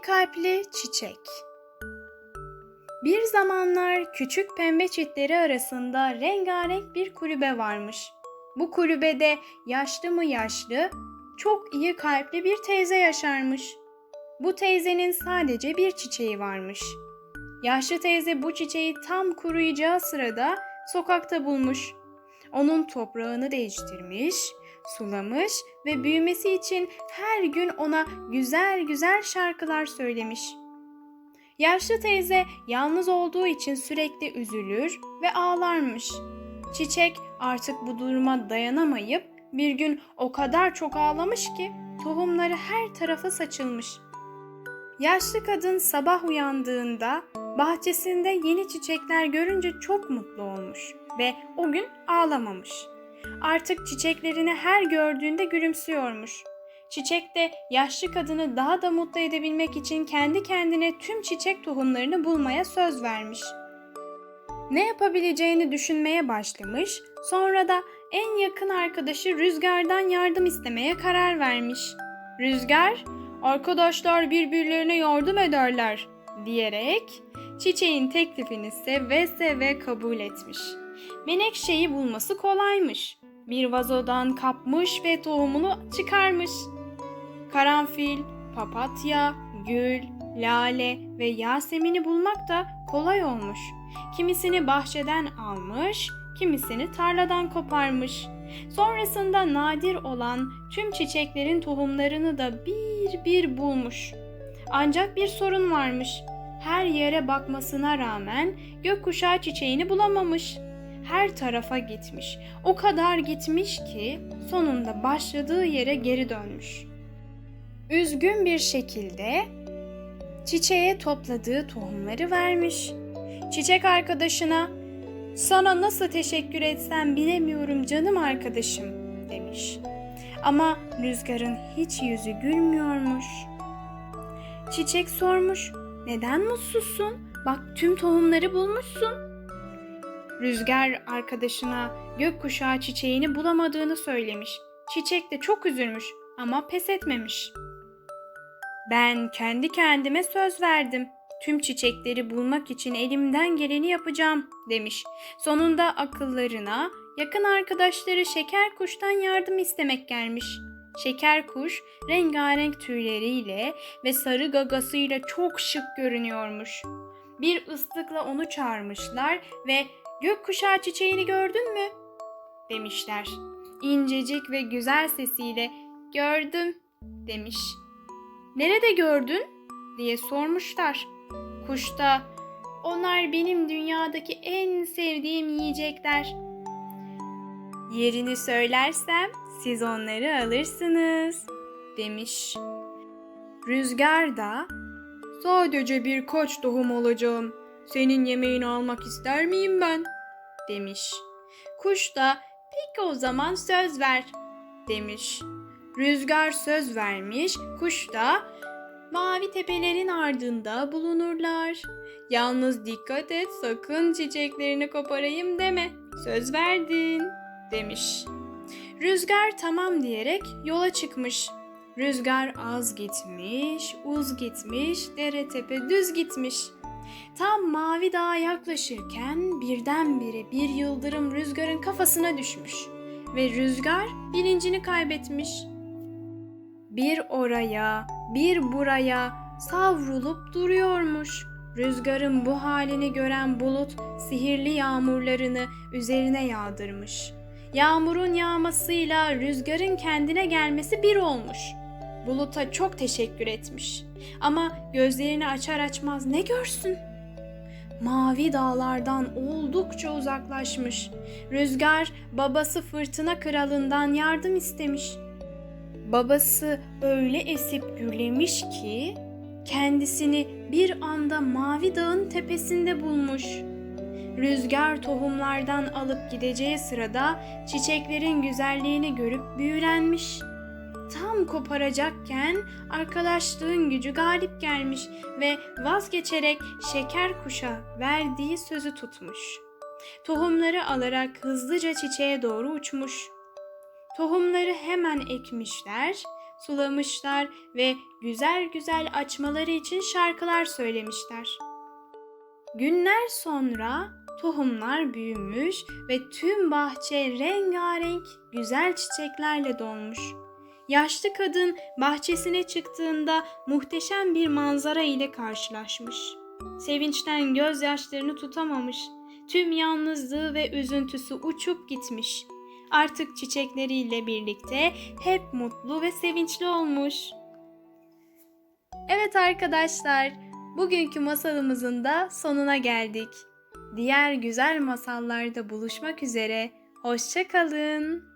İyi kalpli çiçek. Bir zamanlar küçük pembe çitleri arasında rengarenk bir kulübe varmış. Bu kulübede yaşlı mı yaşlı, çok iyi kalpli bir teyze yaşarmış. Bu teyzenin sadece bir çiçeği varmış. Yaşlı teyze bu çiçeği tam kuruyacağı sırada sokakta bulmuş. Onun toprağını değiştirmiş, sulamış ve büyümesi için her gün ona güzel güzel şarkılar söylemiş. Yaşlı teyze yalnız olduğu için sürekli üzülür ve ağlarmış. Çiçek artık bu duruma dayanamayıp bir gün o kadar çok ağlamış ki tohumları her tarafa saçılmış. Yaşlı kadın sabah uyandığında bahçesinde yeni çiçekler görünce çok mutlu olmuş ve o gün ağlamamış. Artık çiçeklerini her gördüğünde gülümsüyormuş. Çiçek de yaşlı kadını daha da mutlu edebilmek için kendi kendine tüm çiçek tohumlarını bulmaya söz vermiş. Ne yapabileceğini düşünmeye başlamış, sonra da en yakın arkadaşı Rüzgar'dan yardım istemeye karar vermiş. Rüzgar, arkadaşlar birbirlerine yardım ederler diyerek çiçeğin teklifini seve seve kabul etmiş. Menekşeyi bulması kolaymış. Bir vazodan kapmış ve tohumunu çıkarmış. Karanfil, papatya, gül, lale ve yasemini bulmak da kolay olmuş. Kimisini bahçeden almış, kimisini tarladan koparmış. Sonrasında nadir olan tüm çiçeklerin tohumlarını da bir bir bulmuş. Ancak bir sorun varmış. Her yere bakmasına rağmen gökkuşağı çiçeğini bulamamış. Her tarafa gitmiş. O kadar gitmiş ki sonunda başladığı yere geri dönmüş. Üzgün bir şekilde çiçeğe topladığı tohumları vermiş. Çiçek arkadaşına "Sana nasıl teşekkür etsem bilemiyorum canım arkadaşım." demiş. Ama rüzgarın hiç yüzü gülmüyormuş. Çiçek sormuş. Neden mutsuzsun? Bak tüm tohumları bulmuşsun. Rüzgar arkadaşına gökkuşağı çiçeğini bulamadığını söylemiş. Çiçek de çok üzülmüş ama pes etmemiş. Ben kendi kendime söz verdim. Tüm çiçekleri bulmak için elimden geleni yapacağım demiş. Sonunda akıllarına yakın arkadaşları şeker kuştan yardım istemek gelmiş. Şeker kuş rengarenk tüyleriyle ve sarı gagasıyla çok şık görünüyormuş. Bir ıslıkla onu çağırmışlar ve gökkuşağı çiçeğini gördün mü? demişler. İncecik ve güzel sesiyle gördüm demiş. Nerede gördün? diye sormuşlar. Kuş da onlar benim dünyadaki en sevdiğim yiyecekler. Yerini söylersem siz onları alırsınız demiş. Rüzgar da sadece birkaç tohum alacağım. Senin yemeğini almak ister miyim ben? demiş. Kuş da peki o zaman söz ver demiş. Rüzgar söz vermiş, kuş da mavi tepelerin ardında bulunurlar. Yalnız dikkat et sakın çiçeklerini koparayım deme. Söz verdin demiş. Rüzgar tamam diyerek yola çıkmış. Rüzgar az gitmiş, uz gitmiş, dere tepe düz gitmiş. Tam mavi dağa yaklaşırken birdenbire bir yıldırım rüzgarın kafasına düşmüş ve rüzgar bilincini kaybetmiş. Bir oraya, bir buraya savrulup duruyormuş. Rüzgarın bu halini gören bulut sihirli yağmurlarını üzerine yağdırmış. Yağmurun yağmasıyla rüzgarın kendine gelmesi bir olmuş. Bulut'a çok teşekkür etmiş. Ama gözlerini açar açmaz ne görsün? Mavi dağlardan oldukça uzaklaşmış. Rüzgar babası fırtına kralından yardım istemiş. Babası öyle esip gürlemiş ki kendisini bir anda mavi dağın tepesinde bulmuş. Rüzgar tohumlardan alıp gideceği sırada çiçeklerin güzelliğini görüp büyülenmiş. Tam koparacakken arkadaşlığın gücü galip gelmiş ve vazgeçerek şeker kuşa verdiği sözü tutmuş. Tohumları alarak hızlıca çiçeğe doğru uçmuş. Tohumları hemen ekmişler, sulamışlar ve güzel güzel açmaları için şarkılar söylemişler. Günler sonra tohumlar büyümüş ve tüm bahçe rengarenk güzel çiçeklerle dolmuş. Yaşlı kadın bahçesine çıktığında muhteşem bir manzara ile karşılaşmış. Sevinçten gözyaşlarını tutamamış. Tüm yalnızlığı ve üzüntüsü uçup gitmiş. Artık çiçekleriyle birlikte hep mutlu ve sevinçli olmuş. Evet arkadaşlar, bugünkü masalımızın da sonuna geldik. Diğer güzel masallarda buluşmak üzere. Hoşça kalın.